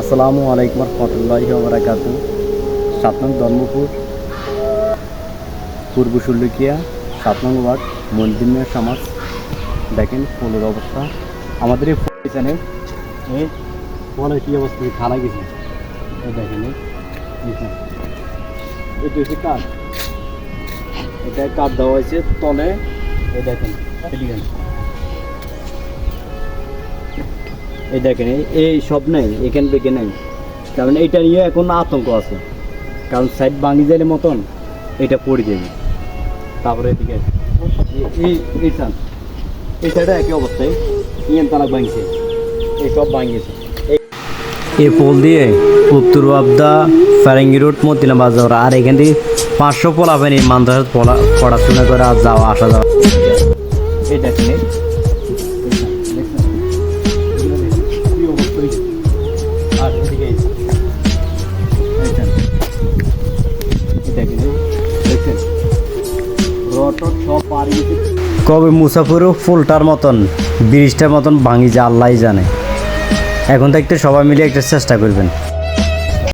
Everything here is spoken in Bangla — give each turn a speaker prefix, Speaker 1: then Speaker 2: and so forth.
Speaker 1: আসসালামু আলাইকুম রহমতুল্লাহি বারাকাত সাত নং ধর্মপুর, পূর্ব সুল্লুকিয়া সাত নং ওয়ার্ড মন্দির সমাজ। দেখেন ফুলের অবস্থা। আমাদের এই ফুল এখানে বলে কী অবস্থা? খানা গেছে। দেখেন। এটা হচ্ছে কাঠ। এটা কাঠ দেওয়া হয়েছে তলে। এই দেখেন এই দেখেন এই- সব নেই এখান থেকে নেই। কারণ এইটা নিয়ে এখন আতঙ্ক আছে। কারণ সাইড ভাঙি যাইলে মতন এটা পড়ে যাবে। তারপরে এদিকে এই- এই একই অবস্থায় ইয়েন তালাক ভাঙছে এই সব ভাঙিয়েছে। এই পোল দিয়ে উত্তর আবদা ফেরেঙ্গি রোড মতিনা বাজার আর এখান থেকে পাঁচশো পোলা পানি মান্দার পড়াশোনা করে আর যাওয়া আসা যাওয়া এই কবে মুসাফিরও ফুলটার মতন, ব্রিজটার মতন ভাঙি যা আল্লাহ জানে। এখন থাকতে সবাই মিলে একটা চেষ্টা করবেন।